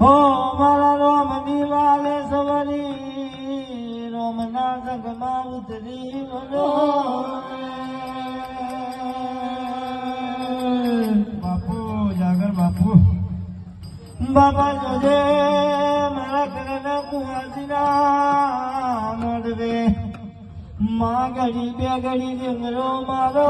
ઓ મારા રોમ દિવાલે સવરી રોમ ના જગમાં ઉતરી વનો બાપુ જાગર બાપુ બાબા જોજે માં ઘડી બે ઘડી ડુંગરો મારો.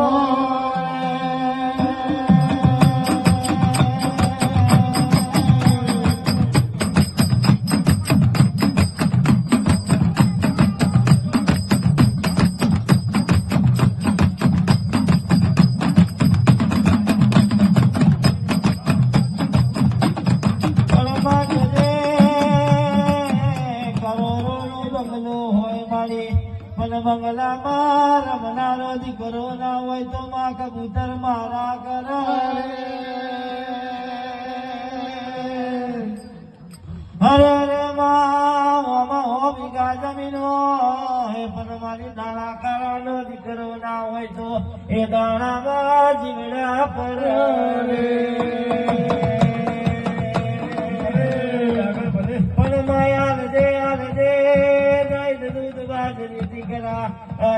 બંગલામાં રમનારો દીકરો ના હોય તો માં કબૂતર મારા કરે. અરે રે માં હો જમીન. હોય પણ મારી દાણા કાળાનો દીકરો ના હોય તો એ દાણામાં જીવડા પર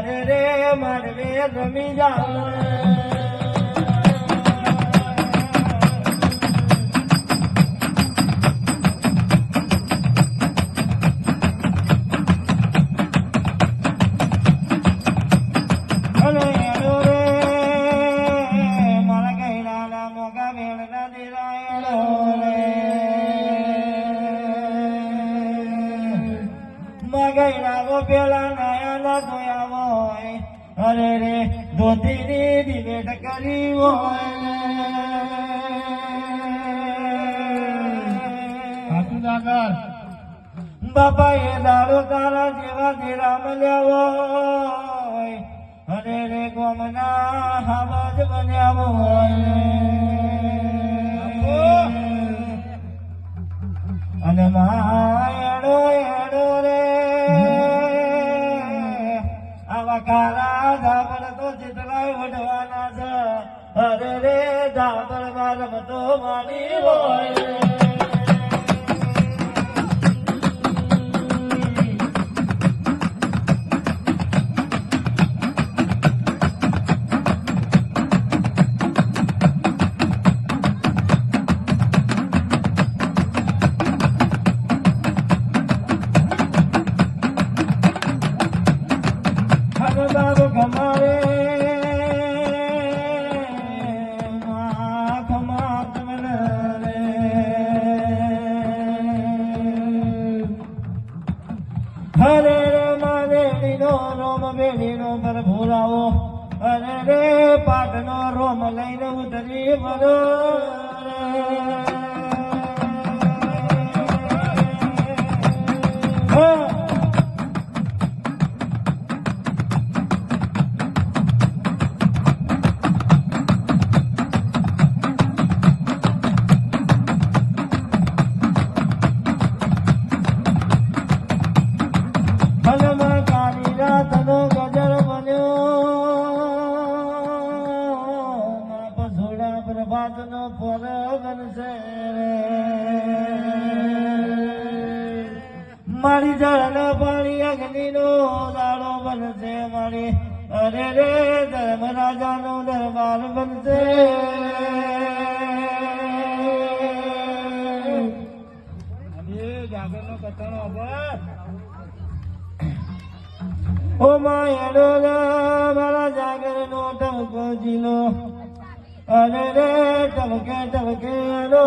અરે રે મારે રમી જાવ અરે મગૈડાનો પેલા નયા ના ધોયા હોય. અરે રે ધોતીની ડિબેટ કરી હોય. બાપા એ દાડો તારા જેવા દેરા મળ્યા હોય. અને રે ગોમના હાવજ બન્યા હોય. અરે રે ધાબળમાં રમતો મારી હોય. બેડીનો પર ભૂલાવો અરે રે પાટનો રોમ લઈને ઉતરી વરો. મારી ધરણ પાણી અગ્નિનો દાડો બનશે મારી. અરે રે ધર્મરાજાનો દરબાર બનશે. ઓ માયડો મારા જાગર નો ટમકો જીલો અરે રે ટમકે ટમકે રો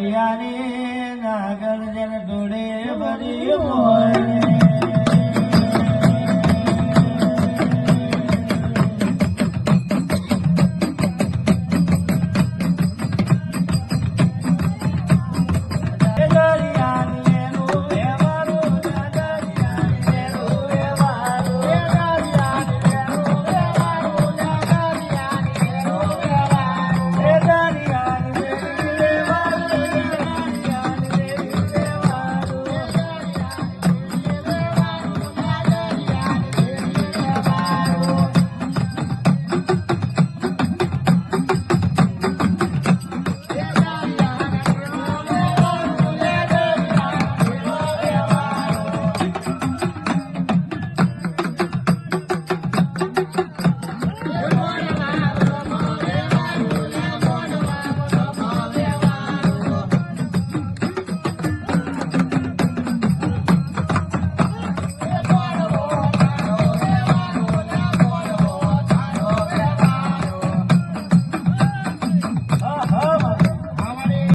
ઘડિયાળી નાગર જન ડોળે ભરી હોય.